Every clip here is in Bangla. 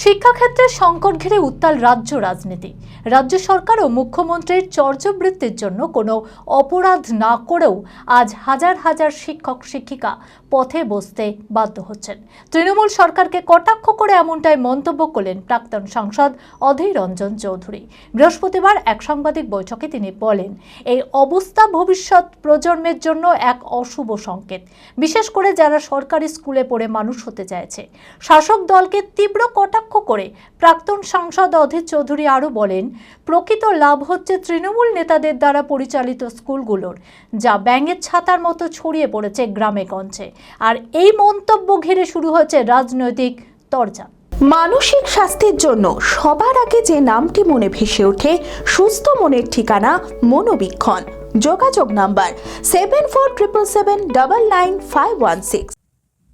শিক্ষাক্ষেত্রে সংকট ঘিরে উত্তাল রাজ্য রাজনীতি। রাজ্য সরকার ও মুখ্যমন্ত্রীর চর্যবৃত্তির জন্য কোনো অপরাধ না করেও আজ হাজার হাজার শিক্ষক শিক্ষিকা পথে বসতে বাধ্য হচ্ছেন। তৃণমূল সরকারকে কটাক্ষ করে এমনটাই মন্তব্য করলেন প্রাক্তন সাংসদ অধীর রঞ্জন চৌধুরী। বৃহস্পতিবার এক সাংবাদিক বৈঠকে তিনি বলেন, এই অবস্থা ভবিষ্যৎ প্রজন্মের জন্য এক অশুভ সংকেত। বিশেষ করে যারা সরকারি স্কুলে পড়ে মানুষ হতে চাইছে। শাসক দলকে তীব্র কটাক্ষ করে প্রাক্তন সাংসদ অধীর চৌধুরী আরও বলেন প্রকৃত লাভ হচ্ছে তৃণমূল নেতাদের দ্বারা পরিচালিত স্কুলগুলোর যা ব্যাঙের ছাতার মতো ছড়িয়ে পড়েছে গ্রামে গঞ্জে। আর এই মন্তব্য ঘিরে শুরু হয়েছে রাজনৈতিক তরজা। মানসিক স্বাস্থ্যের জন্য সবার আগে যে নামটি মনে ভেসে ওঠে সুস্থ মনের ঠিকানা মনোবীক্ষণ। যোগাযোগ number seven four triple seven double nine five one six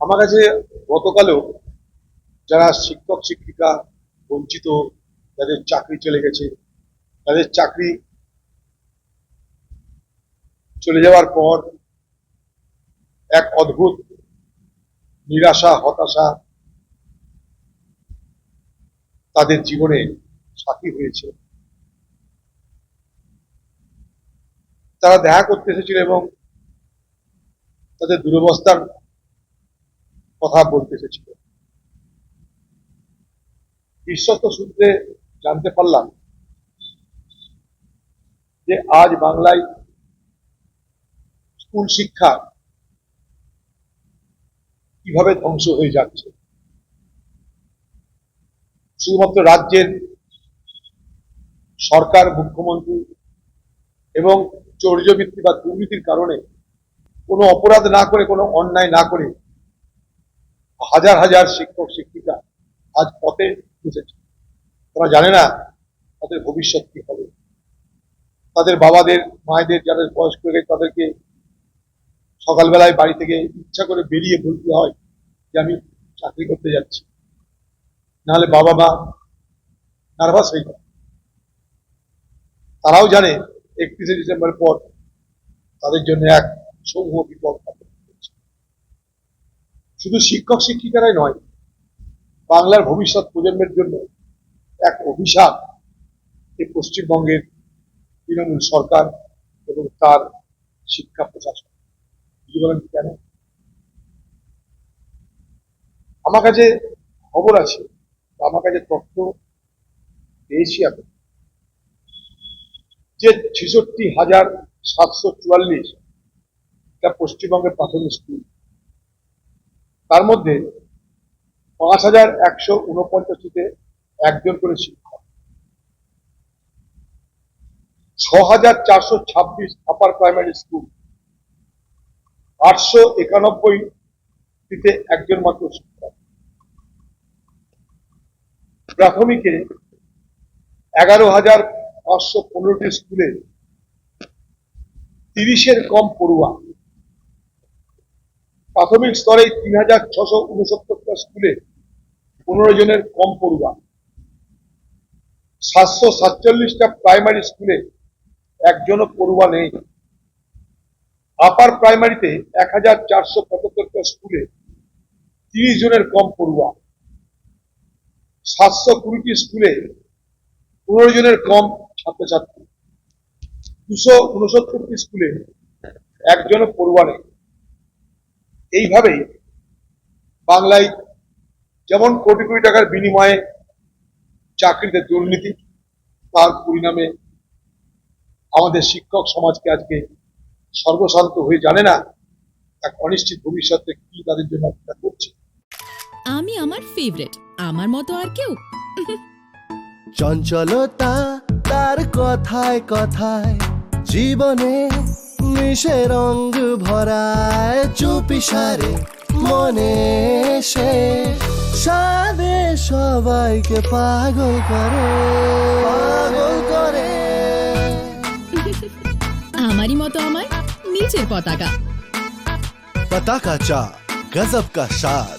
আমার কাছে গতকালও যারা শিক্ষক, শিক্ষিকা বঞ্চিত যাদের চাকরি চলে গেছে। তাদের চাকরি চলে যাওয়ার পর এক অদ্ভুত নিরাশা, হতাশা তাদের জীবনে সাথী হয়েছে। তারা দেখা করতে এসেছিল এবং তাদের দুরবস্থার কথা বলতে এসেছিল। বিশ্বস্ত সূত্রে জানতে পারলাম যে আজ বাংলায় স্কুল শিক্ষা কীভাবে ধ্বংস হয়ে যাচ্ছে? শুধুমাত্র রাজ্যের সরকার, মুখ্যমন্ত্রী এবং চৌর্যবৃত্তি বা দুর্নীতির কারণে কোনো অপরাধ না করে, কোনো অন্যায় না করে হাজার হাজার শিক্ষক, শিক্ষিকা আজ পথে তারা জানে না তাদের ভবিষ্যৎ কি হবে। তাদের বাবাদের, মায়েদের যাদের বয়স্ক হয়ে তাদেরকে সকালবেলায় বাড়ি থেকে ইচ্ছা করে বেরিয়ে বলতে হয় যে, আমি চাকরি করতে যাচ্ছি। নাহলে বাবা মা নার্ভাস হয়ে যায়। তারাও জানে একত্রিশে ডিসেম্বর পর তাদের জন্য এক সমূহ বিপদ শুধু শিক্ষক শিক্ষিকারাই নয় বাংলার ভবিষ্যৎ প্রজন্মের জন্য এক অভিশাপ এই পশ্চিমবঙ্গের তৃণমূল সরকার এবং তার শিক্ষা প্রশাসন। বলেন কেন? আমার কাছে খবর আছে, আমার কাছে তথ্য পেয়েছি আমি যে ছেষট্টি হাজার সাতশো চুয়াল্লিশ পশ্চিমবঙ্গের প্রাথমিক স্কুল, তার মধ্যে পাঁচ হাজার একশো উনপঞ্চাশটিতে একজন করে শিক্ষক ছ হাজার চারশো ছাব্বিশ আপার প্রাইমারি স্কুল আটশো একানব্বইটিতে একজন মাত্র শিক্ষক প্রাথমিকে এগারো হাজার পাঁচশো পনেরোটি স্কুলে তিরিশের কম পড়ুয়া। প্রাথমিক স্তরে তিন হাজার ছশো উনসত্তরটা স্কুলে পনেরো জনের কম পড়ুয়া। সাতশো সাতচল্লিশটা প্রাইমারি স্কুলে একজনও পড়ুয়া নেই। আপার প্রাইমারিতে এক হাজার চারশো পঁচাত্তরটা স্কুলে তিরিশ জনের কম পড়ুয়া। সাতশো কুড়িটি স্কুলে পনেরো জনের কম ছাত্রছাত্রী। দুশো উনসত্তরটি স্কুলে একজনও পড়ুয়া নেই। এইভাবেই বাংলায় যেমন কোটি কোটি টাকার বিনিময়ে চাকরিতে দুর্নীতি তার পরিণামে আমাদের শিক্ষক সমাজকে আজকে সর্বশান্ত হয়ে জানে না এক অনিশ্চিত ভবিষ্যতে কি তাদের জন্য অপেক্ষা করছে। আমি আমার ফেভারিট আমার মতো আর কেউ। চঞ্চলতা তার কথায় কথায় জীবনে মিশে রঙ ভরায় চুপি সারে মনে সে। সাদে সবাইকে পাগল করে। পাগল করে। আমারই মতো আমায় নিচের পতাকা। পতাকা চা গজব কা স্বাদ।